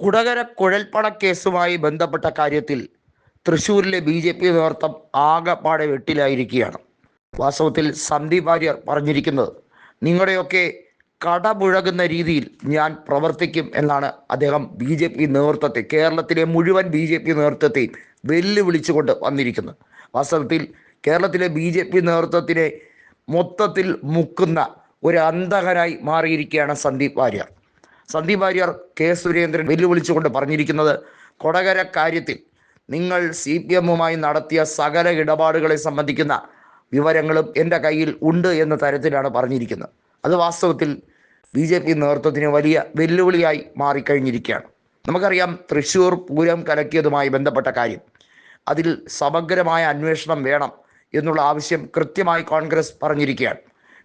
കുടകര കുഴൽപ്പണ കേസുമായി ബന്ധപ്പെട്ട കാര്യത്തിൽ തൃശൂരിലെ ബി ജെ പി നേതൃത്വം ആകെപ്പാടെ വെട്ടിലായിരിക്കുകയാണ്. വാസ്തവത്തിൽ സന്ദീപ് വാര്യർ പറഞ്ഞിരിക്കുന്നത് നിങ്ങളുടെയൊക്കെ കടമുഴകുന്ന രീതിയിൽ ഞാൻ പ്രവർത്തിക്കും എന്നാണ് അദ്ദേഹം ബി ജെ പി നേതൃത്വത്തെ കേരളത്തിലെ മുഴുവൻ ബി ജെ പി നേതൃത്വത്തെയും വെല്ലുവിളിച്ചുകൊണ്ട് വന്നിരിക്കുന്നത്. വാസ്തവത്തിൽ കേരളത്തിലെ ബി ജെ പി നേതൃത്വത്തിനെ മൊത്തത്തിൽ മുക്കുന്ന ഒരു അന്ധകനായി മാറിയിരിക്കുകയാണ് സന്ദീപ് വാര്യർ. സന്ദീപ് വാര്യർ കെ സുരേന്ദ്രൻ വെല്ലുവിളിച്ചുകൊണ്ട് പറഞ്ഞിരിക്കുന്നത് കൊടകര കാര്യത്തിൽ നിങ്ങൾ സി പി എമ്മുമായി നടത്തിയ സകല ഇടപാടുകളെ സംബന്ധിക്കുന്ന വിവരങ്ങളും എന്റെ കയ്യിൽ ഉണ്ട് എന്ന തരത്തിലാണ് പറഞ്ഞിരിക്കുന്നത്. അത് വാസ്തവത്തിൽ ബി ജെ പി നേതൃത്വത്തിന് വലിയ വെല്ലുവിളിയായി മാറിക്കഴിഞ്ഞിരിക്കുകയാണ്. നമുക്കറിയാം തൃശ്ശൂർ പൂരം കലക്കിയതുമായി ബന്ധപ്പെട്ട കാര്യം. അതിൽ സമഗ്രമായ അന്വേഷണം വേണം എന്നുള്ള ആവശ്യം കൃത്യമായി കോൺഗ്രസ് പറഞ്ഞിരിക്കുകയാണ്.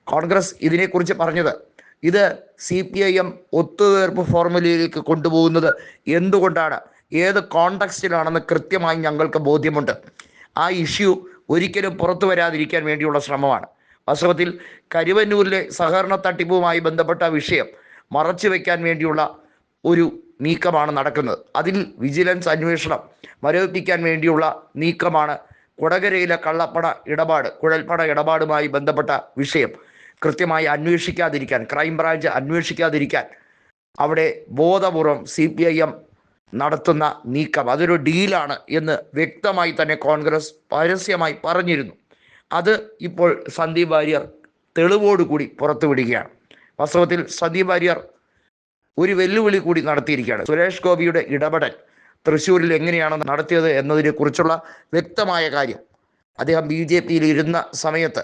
കോൺഗ്രസ് ഇതിനെക്കുറിച്ച് പറഞ്ഞത് ഇത് സി പി ഐ എം ഒത്തുതീർപ്പ് ഫോർമുലയിലേക്ക് കൊണ്ടുപോകുന്നത് എന്തുകൊണ്ടാണ്? ഏത് കോണ്ടക്സ്റ്റിലാണെന്ന് കൃത്യമായി ഞങ്ങൾക്ക് ബോധ്യമുണ്ട്. ആ ഇഷ്യൂ ഒരിക്കലും പുറത്തു വരാതിരിക്കാൻ വേണ്ടിയുള്ള ശ്രമമാണ്. വാസ്തവത്തിൽ കരുവന്നൂരിലെ സഹകരണ തട്ടിപ്പുമായി ബന്ധപ്പെട്ട വിഷയം മറച്ചു വയ്ക്കാൻ വേണ്ടിയുള്ള ഒരു നീക്കമാണ് നടക്കുന്നത്. അതിൽ വിജിലൻസ് അന്വേഷണം മരവിപ്പിക്കാൻ വേണ്ടിയുള്ള നീക്കമാണ് കൊടകരയിലെ കള്ളപ്പട ഇടപാട് കുഴൽപ്പട ഇടപാടുമായി ബന്ധപ്പെട്ട വിഷയം. കൃത്യമായി അന്വേഷിക്കാതിരിക്കാൻ ക്രൈംബ്രാഞ്ച് അന്വേഷിക്കാതിരിക്കാൻ അവിടെ ബോധപൂർവം സി പി ഐ എം നടത്തുന്ന നീക്കം അതൊരു ഡീലാണ് എന്ന് വ്യക്തമായി തന്നെ കോൺഗ്രസ് പരസ്യമായി പറഞ്ഞിരുന്നു. അത് ഇപ്പോൾ സന്ദീപ് വാര്യർ തെളിവോടുകൂടി പുറത്തുവിടുകയാണ്. വാസ്തവത്തിൽ സന്ദീപ് വാര്യർ ഒരു വെല്ലുവിളി കൂടി നടത്തിയിരിക്കുകയാണ്. സുരേഷ് ഗോപിയുടെ ഇടപെടൽ തൃശ്ശൂരിൽ എങ്ങനെയാണ് നടത്തിയത് എന്നതിനെ കുറിച്ചുള്ള വ്യക്തമായ കാര്യം അദ്ദേഹം ബി ജെ പിയിൽ ഇരുന്ന സമയത്ത്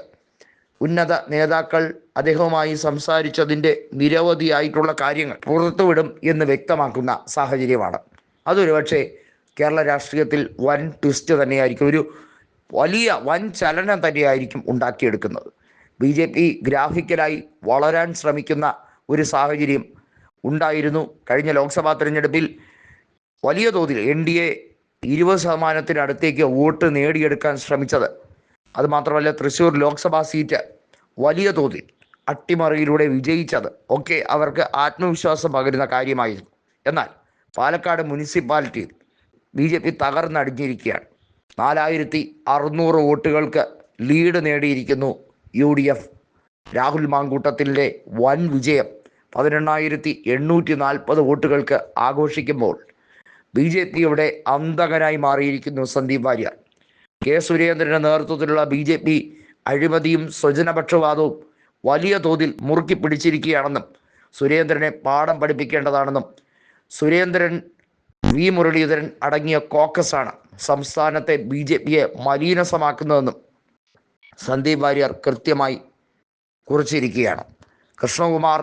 ഉന്നത നേതാക്കൾ അദ്ദേഹവുമായി സംസാരിച്ചതിന്റെ നിരവധിയായിട്ടുള്ള കാര്യങ്ങൾ പുറത്തുവിടും എന്ന് വ്യക്തമാക്കുന്ന സാഹചര്യമാണ്. അതൊരു പക്ഷേ കേരള രാഷ്ട്രീയത്തിൽ വൻ ട്വിസ്റ്റ് തന്നെയായിരിക്കും ഒരു വലിയ വൻ ചലനം തന്നെയായിരിക്കും ഉണ്ടാക്കിയെടുക്കുന്നത്. ബി ജെ പി ഗ്രാഫിക്കലായി വളരാൻ ശ്രമിക്കുന്ന ഒരു സാഹചര്യം ഉണ്ടായിരുന്നു. കഴിഞ്ഞ ലോക്സഭാ തിരഞ്ഞെടുപ്പിൽ വലിയ തോതിൽ എൻ ഡി എ ഇരുപത് ശതമാനത്തിനടുത്തേക്ക് വോട്ട് നേടിയെടുക്കാൻ ശ്രമിച്ചത് അതുമാത്രമല്ല തൃശ്ശൂർ ലോക്സഭാ സീറ്റ് വലിയ തോതിൽ അട്ടിമറിയിലൂടെ വിജയിച്ചത്. ഒക്കെ അവർക്ക് ആത്മവിശ്വാസം പകരുന്ന കാര്യമായിരുന്നു. എന്നാൽ പാലക്കാട് മുനിസിപ്പാലിറ്റിയിൽ ബി ജെ പി തകർന്നടിഞ്ഞിരിക്കുകയാണ്. നാലായിരത്തി അറുന്നൂറ് വോട്ടുകൾക്ക് ലീഡ് നേടിയിരിക്കുന്നു യു ഡി എഫ് രാഹുൽ മാങ്കൂട്ടത്തിന്റെ വൻ വിജയം പതിനെണ്ണായിരത്തി എണ്ണൂറ്റി നാൽപ്പത് വോട്ടുകൾക്ക് ആഘോഷിക്കുമ്പോൾ ബി ജെ പിയുടെ അന്തകനായി മാറിയിരിക്കുന്നു സന്ദീപ് വാര്യർ. കെ സുരേന്ദ്രന്റെ നേതൃത്വത്തിലുള്ള ബി ജെ പി അഴിമതിയും സ്വജനപക്ഷപാതവും വലിയ തോതിൽ മുറുക്കി പിടിച്ചിരിക്കുകയാണെന്നും സുരേന്ദ്രനെ പാഠം പഠിപ്പിക്കേണ്ടതാണെന്നും സുരേന്ദ്രൻ വി മുരളീധരൻ അടങ്ങിയ കോക്കസാണ് സംസ്ഥാനത്തെ ബി ജെ പിയെ മലീനസമാക്കുന്നതെന്നും സന്ദീപ് വാര്യർ കൃത്യമായി കുറിച്ചിരിക്കുകയാണ്. കൃഷ്ണകുമാർ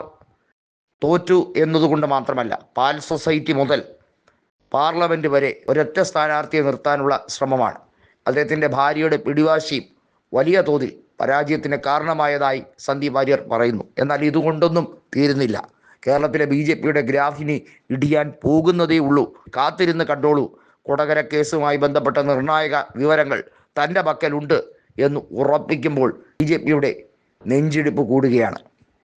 തോറ്റു എന്നതുകൊണ്ട് മാത്രമല്ല പാൽ സൊസൈറ്റി മുതൽ പാർലമെന്റ് വരെ ഒരൊറ്റ സ്ഥാനാർത്ഥിയെ നിർത്താനുള്ള ശ്രമമാണ്. അദ്ദേഹത്തിന്റെ ഭാര്യയുടെ പിടിവാശിയും വലിയ തോതിൽ പരാജയത്തിന് കാരണമായതായി സന്ദീപ് വാര്യർ പറയുന്നു. എന്നാൽ ഇതുകൊണ്ടൊന്നും തീരുന്നില്ല. കേരളത്തിലെ ബി ജെ പിയുടെ ഗ്രാഫിനി ഇടിയാൻ പോകുന്നതേ ഉള്ളൂ. കാത്തിരുന്ന് കണ്ടോളൂ. കൊടകര കേസുമായി ബന്ധപ്പെട്ട നിർണായക വിവരങ്ങൾ തന്റെ പക്കലുണ്ട് എന്ന് ഉറപ്പിക്കുമ്പോൾ ബി ജെ പിയുടെ നെഞ്ചിടിപ്പ് കൂടുകയാണ്.